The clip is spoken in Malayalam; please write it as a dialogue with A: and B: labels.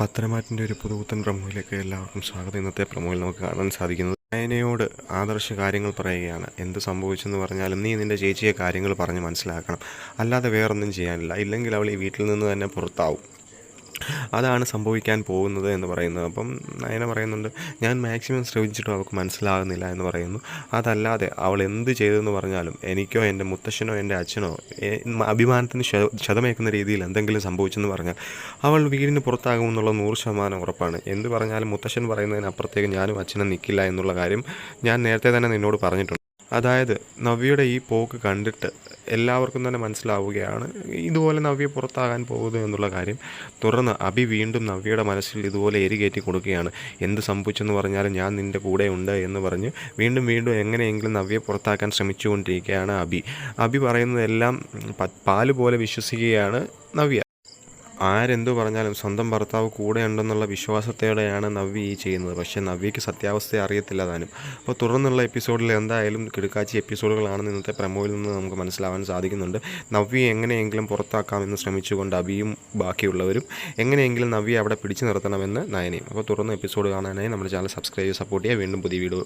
A: പത്തനമാറ്റിന്റെ ഒരു പുതുപുത്തൻ പ്രമോയിലേക്ക് എല്ലാവർക്കും സ്വാഗതം. ഇന്നത്തെ പ്രമോയിൽ നമുക്ക് കാണാൻ സാധിക്കുന്നത് നയനയോട് ആദർശ കാര്യങ്ങൾ പറയുകയാണ്. എന്ത് സംഭവിച്ചെന്ന് പറഞ്ഞാലും നീ നിന്റെ ചേച്ചിയെ കാര്യങ്ങൾ പറഞ്ഞ് മനസ്സിലാക്കണം. അല്ലാതെ വേറൊന്നും ചെയ്യാനില്ല. ഇല്ലെങ്കിൽ അവൾ ഈ വീട്ടിൽ നിന്ന് തന്നെ പുറത്താവും. അതാണ് സംഭവിക്കാൻ പോകുന്നത് എന്ന് പറയുന്നത്. അപ്പം നയന പറയുന്നുണ്ട് ഞാൻ മാക്സിമം ശ്രമിച്ചിട്ടും അവൾക്ക് മനസ്സിലാകുന്നില്ല എന്ന് പറയുന്നു. അതല്ലാതെ അവൾ എന്ത് ചെയ്തെന്ന് പറഞ്ഞാലും എനിക്കോ എന്റെ മുത്തശ്ശനോ എന്റെ അച്ഛനോ അഭിമാനത്തിന് ശതമേക്കുന്ന രീതിയിൽ എന്തെങ്കിലും സംഭവിച്ചെന്ന് പറഞ്ഞാൽ അവൾ വീടിന് പുറത്താകുമെന്നുള്ള നൂറ് ശതമാനം ഉറപ്പാണ്. എന്ത് പറഞ്ഞാലും മുത്തശ്ശൻ പറയുന്നതിനപ്പുറത്തേക്ക് ഞാനും അച്ഛനും നിൽക്കില്ല എന്നുള്ള കാര്യം ഞാൻ നേരത്തെ തന്നെ നിന്നോട് പറഞ്ഞിട്ടുണ്ട്. അതായത് നവ്യയുടെ ഈ പോക്ക് കണ്ടിട്ട് എല്ലാവർക്കും തന്നെ മനസ്സിലാവുകയാണ്. ഇതുപോലെ നവ്യ പുറത്താകാൻ പോകുന്നു എന്നുള്ള കാര്യം തുടർന്ന് അഭി വീണ്ടും നവ്യയുടെ മനസ്സിൽ ഇതുപോലെ എരികേറ്റി കൊടുക്കുകയാണ്. എന്ത് സംഭവിച്ചെന്ന് പറഞ്ഞാലും ഞാൻ നിന്റെ കൂടെ ഉണ്ട് എന്ന് പറഞ്ഞ് വീണ്ടും വീണ്ടും എങ്ങനെയെങ്കിലും നവ്യയെ പുറത്താക്കാൻ ശ്രമിച്ചുകൊണ്ടിരിക്കുകയാണ് അഭി. അഭി പറയുന്നതെല്ലാം പാൽ പോലെ വിശ്വസിക്കുകയാണ് നവ്യ. ആരെന്തു പറഞ്ഞാലും സ്വന്തം ഭർത്താവ് കൂടെ ഉണ്ടെന്നുള്ള വിശ്വാസത്തോടെയാണ് നവ്വി ഈ ചെയ്യുന്നത്. പക്ഷേ നവ്വിക്ക് സത്യാവസ്ഥ അറിയത്തില്ല താനും. അപ്പോൾ തുടർന്നുള്ള എപ്പിസോഡിൽ എന്തായാലും കിടക്കാച്ചി എപ്പിസോഡുകളാണെന്ന് ഇന്നത്തെ പ്രമോയിൽ നിന്ന് നമുക്ക് മനസ്സിലാവാൻ സാധിക്കുന്നുണ്ട്. നവ്വി എങ്ങനെയെങ്കിലും പുറത്താക്കാമെന്ന് ശ്രമിച്ചുകൊണ്ട് അബിയും ബാക്കിയുള്ളവരും എങ്ങനെയെങ്കിലും നവ്വി അവിടെ പിടിച്ചു നിർത്തണമെന്ന് നയനയും. അപ്പോൾ തുടർന്ന് എപ്പിസോഡ് കാണാനായി നമ്മുടെ ചാനൽ സബ്സ്ക്രൈബ് സപ്പോർട്ട് ചെയ്യുക. വീണ്ടും പുതിയ വീഡിയോ